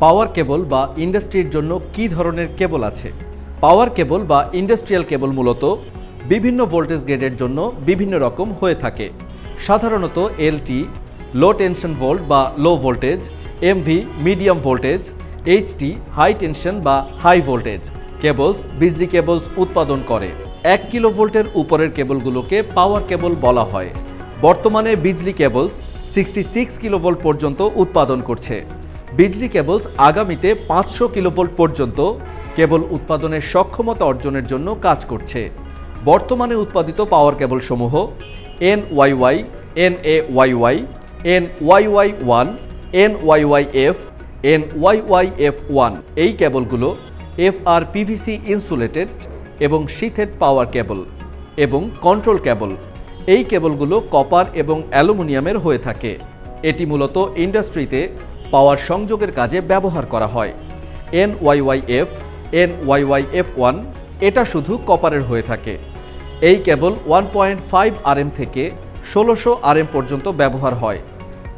পাওয়ার কেবল বা ইন্ডাস্ট্রির জন্য কী ধরনের কেবল আছে? পাওয়ার কেবল বা ইন্ডাস্ট্রিয়াল কেবল মূলত বিভিন্ন ভোল্টেজ গ্রেডের জন্য বিভিন্ন রকম হয়ে থাকে। সাধারণত এলটি, লো টেনশন ভোল্ট বা low voltage, MV, medium voltage, HT, high tension বা high voltage cables, Bijli cables উৎপাদন করে। এক কিলো ভোল্টের উপরের কেবলগুলোকে পাওয়ার কেবল বলা হয়। বর্তমানে Bijli cables sixty six kilovolt পর্যন্ত উৎপাদন করছে। বিজলি কেবলস আগামীতে পাঁচশো কিলোভোল্ট পর্যন্ত কেবল উৎপাদনের সক্ষমতা অর্জনের জন্য কাজ করছে। বর্তমানে উৎপাদিত পাওয়ার কেবল সমূহ N Y Y N A Y Y N Y Y one N Y Y F N Y Y F one. এই কেবলগুলো এফ আর পিভিসি ইনসুলেটেড এবং শীথেড পাওয়ার কেবল এবং কন্ট্রোল কেবল। এই কেবলগুলো কপার এবং অ্যালুমিনিয়ামের হয়ে থাকে। এটি মূলত ইন্ডাস্ট্রিতে পাওয়ার সংযোগের কাজে ব্যবহার করা হয়। N Y Y F N Y Y F one এটা শুধু কপারের হয়ে থাকে। এই cable one point five RM থেকে ষোলোশো আরএম পর্যন্ত ব্যবহার হয়।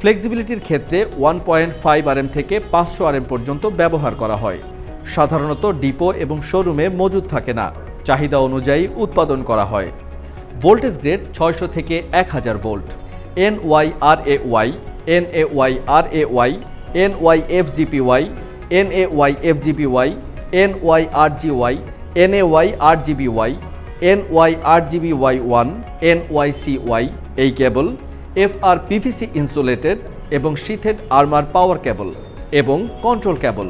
ফ্লেক্সিবিলিটির ক্ষেত্রে ওয়ান পয়েন্ট ফাইভ আরএম থেকে পাঁচশো আরএম পর্যন্ত ব্যবহার করা হয়। সাধারণত ডিপো এবং শোরুমে মজুদ থাকে না। চাহিদা অনুযায়ী উৎপাদন করা হয়। ভোল্টেজ গ্রেড ছয়শো থেকে এক হাজার volt. N Y R A Y N A Y R A Y N Y F GP Y N A Y F GP Y N Y R G Y N A Y R GB Y N Y R GB Y one N Y C Y এই cable F R PVC insulated এবং sheathed armour power cable এবং control কেবল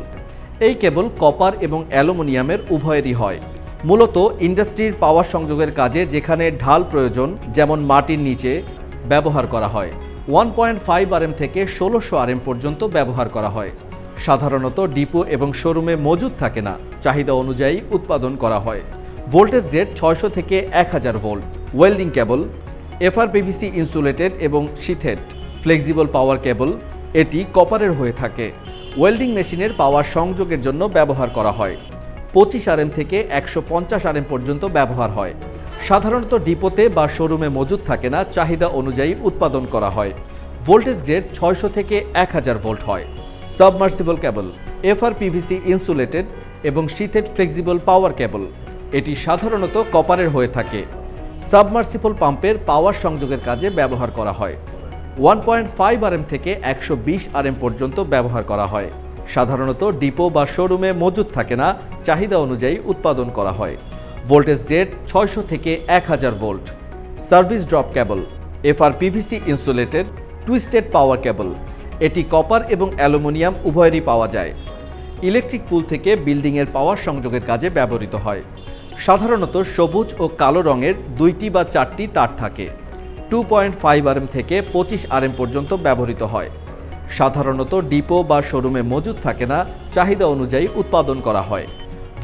এই cable copper এবং অ্যালুমিনিয়ামের উভয়েরই হয়। মূলত ইন্ডাস্ট্রির পাওয়ার সংযোগের কাজে যেখানে ঢাল প্রয়োজন, যেমন মাটির নিচে ব্যবহার করা হয়। ওয়ান পয়েন্ট ফাইভ আরএম থেকে ষোলোশো আরএম পর্যন্ত ব্যবহার করা হয়। সাধারণত ডিপো এবং শোরুমে মজুদ থাকে না। চাহিদা অনুযায়ী উৎপাদন করা হয়। ভোল্টেজ গ্রেড ছয়শো থেকে এক হাজার volt. Welding cable, FRPVC insulated এবং শীথেড ফ্লেক্সিবল পাওয়ার কেবল, এটি কপারের হয়ে থাকে। ওয়েল্ডিং মেশিনের পাওয়ার সংযোগের জন্য ব্যবহার করা হয়। পঁচিশ আরএম থেকে একশো পঞ্চাশ আরএম পর্যন্ত ব্যবহার হয়। সাধারণত ডিপোতে বা শোরুমে মজুদ থাকে না, চাহিদা অনুযায়ী উৎপাদন করা হয়। ভোল্টেজ গ্রেড ছয়শো থেকে এক হাজার ভোল্ট হয়। সাবমার্সিবল কেবল, এফআরপিভিসি ইনসুলেটেড এবং শীথেড ফ্লেক্সিবল পাওয়ার কেবল। এটি সাধারণত কপারের হয়ে থাকে। সাবমার্সিবল পাম্পের পাওয়ার সংযোগের কাজে ব্যবহার করা হয়। ওয়ান পয়েন্ট ফাইভ আরএম থেকে একশো বিশ আরএম পর্যন্ত ব্যবহার করা হয়। সাধারণত ডিপো বা শোরুমে মজুদ থাকে না, চাহিদা অনুযায়ী উৎপাদন করা হয়। ভোল্টেজ গ্রেড ছয়শো থেকে এক হাজার volt. Service drop cable FR PVC insulated, twisted power cable. এটি কপার এবং অ্যালুমিনিয়াম উভয়েরই পাওয়া যায়। ইলেকট্রিক পুল থেকে বিল্ডিংয়ের পাওয়ার সংযোগের কাজে ব্যবহৃত হয়। সাধারণত সবুজ ও কালো রঙের দুইটি বা চারটি তার থাকে। টু পয়েন্ট ফাইভ আরএম থেকে পঁচিশ আরএম পর্যন্ত ব্যবহৃত হয়। সাধারণত ডিপো বা শোরুমে মজুদ থাকে না, চাহিদা অনুযায়ী উৎপাদন করা হয়।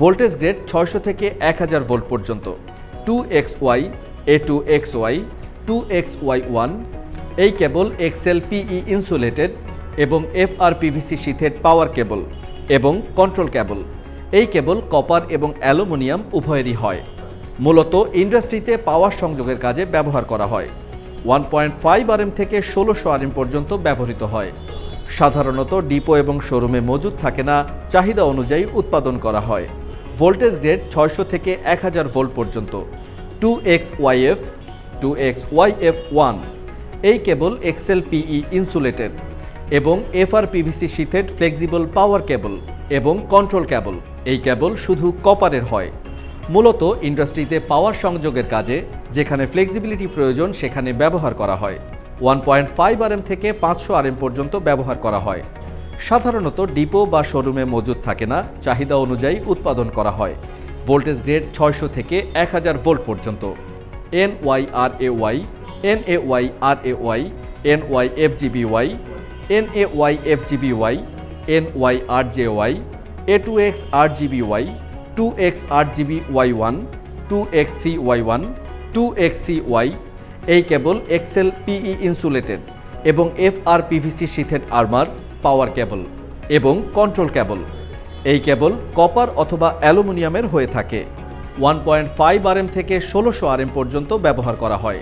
ভোল্টেজ গ্রেড ছয়শো থেকে এক হাজার ভোল্ট পর্যন্ত। Two X Y, A two X Y, two X Y one, এই কেবল এক্সেল পিই ইনসুলেটেড এবং F R PVC sheathed power cable এবং কন্ট্রোল কেবল। এই কেবল কপার এবং অ্যালুমিনিয়াম উভয়েরই হয়। মূলত ইন্ডাস্ট্রিতে পাওয়ার সংযোগের কাজে ব্যবহার করা হয়। ওয়ান পয়েন্ট ফাইভ আরএম থেকে ষোলোশো আরএম পর্যন্ত ব্যবহৃত হয়। সাধারণত ডিপো এবং শোরুমে মজুদ থাকে না, চাহিদা অনুযায়ী উৎপাদন করা হয়। ভোল্টেজ গ্রেড ছয়শো থেকে এক হাজার ভোল্ট পর্যন্ত। Two X YF two X YF one এই কেবল এক্সেল পিই ইনসুলেটেড এবং FR PVC sheathed flexible power cable এবং কন্ট্রোল কেবল এই কেবল শুধু কপারের হয়। মূলত ইন্ডাস্ট্রিতে পাওয়ার সংযোগের কাজে যেখানে ফ্লেক্সিবিলিটি প্রয়োজন সেখানে ব্যবহার করা হয়। ওয়ান পয়েন্ট ফাইভ আরএম থেকে পাঁচশো আরএম পর্যন্ত ব্যবহার করা হয়। সাধারণত ডিপো বা শোরুমে মজুদ থাকে না, চাহিদা অনুযায়ী উৎপাদন করা হয়। ভোল্টেজ গ্রেড ছয়শো থেকে এক হাজার ভোল্ট পর্যন্ত। N Y R A Y N A Y R A Y N Y F GB Y N A Y F GB Y N Y R J Y A two X R GB Y two X R GB Y one, two X C Y one, two X C Y এই cable XL PE insulated এবং F R PVC sheathed armour power cable এবং control কেবল। এই cable copper অথবা অ্যালুমিনিয়ামের হয়ে থাকে। One point five RM থেকে ষোলোশো আরএম পর্যন্ত ব্যবহার করা হয়।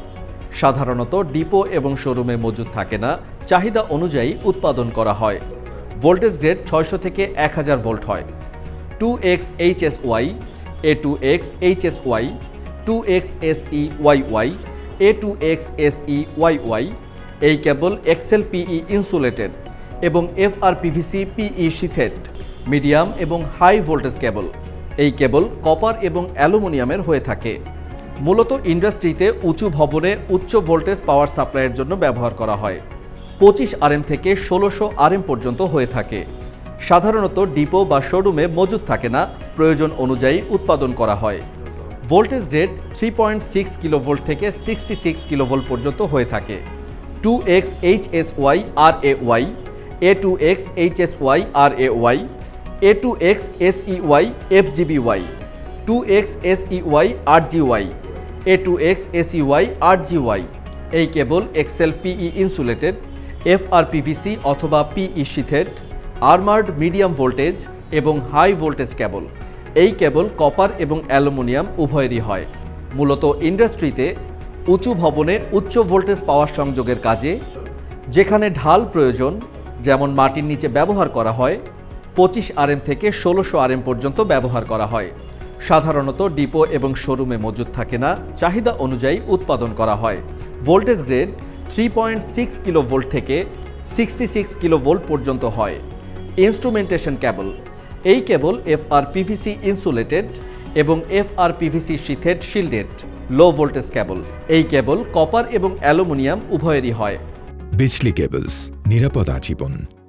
সাধারণত ডিপো এবং শোরুমে মজুদ থাকে না, চাহিদা অনুযায়ী উৎপাদন করা হয়। ভোল্টেজ গ্রেড ছয়শো থেকে এক হাজার ভোল্ট হয়। Two X H S Y, A two X H S Y, two X S E Y Y, A two X S E Y Y, এই কেবল এক্সেল পিই ইনসুলেটেড। এবং F R PVC PE sheathed medium এবং high voltage cable. এই cable copper এবং অ্যালুমিনিয়ামের হয়ে থাকে। মূলত ইন্ডাস্ট্রিতে উঁচু ভবনে উচ্চ ভোল্টেজ পাওয়ার সাপ্লাইয়ের জন্য ব্যবহার করা হয়। পঁচিশ আরএম থেকে ষোলোশো আরএম পর্যন্ত হয়ে থাকে। সাধারণত ডিপো বা শোরুমে মজুদ থাকে না, প্রয়োজন অনুযায়ী উৎপাদন করা হয়। Voltage rate three point six kilovolt থেকে সিক্সটি সিক্স কিলোভোল্ট পর্যন্ত হয়ে থাকে। Two X H S Y R A Y A two X H S Y R A Y A two X S E Y F GB Y two X S E Y R G Y A two X S E Y R G Y এই cable XL PE insulated F R PVC অথবা PE sheathed armoured medium voltage এবং high voltage cable. এই cable copper এবং aluminium উভয়েরই হয়। মূলত ইন্ডাস্ট্রিতে উঁচু ভবনে উচ্চ ভোল্টেজ পাওয়ার সংযোগের কাজে, যেখানে ঢাল প্রয়োজন যেমন মাটির নিচে ব্যবহার করা হয়, পঁচিশ আরএম থেকে ষোলোশো আরএম পর্যন্ত ব্যবহার করা হয়। সাধারণত ডিপো এবং শোরুমে মজুদ থাকে না, চাহিদা অনুযায়ী উৎপাদন করা হয়। Voltage grade three point six kilo volt থেকে সিক্সটি সিক্স কিলো ভোল্ট পর্যন্ত হয়। Instrumentation cable. এই cable F R PVC insulated এবং F R PVC sheathed shielded, low voltage cable. এই কেবল কপার এবং অ্যালুমিনিয়াম উভয়েরই হয়। বিজলি কেবলস নিরাপদ আজীবন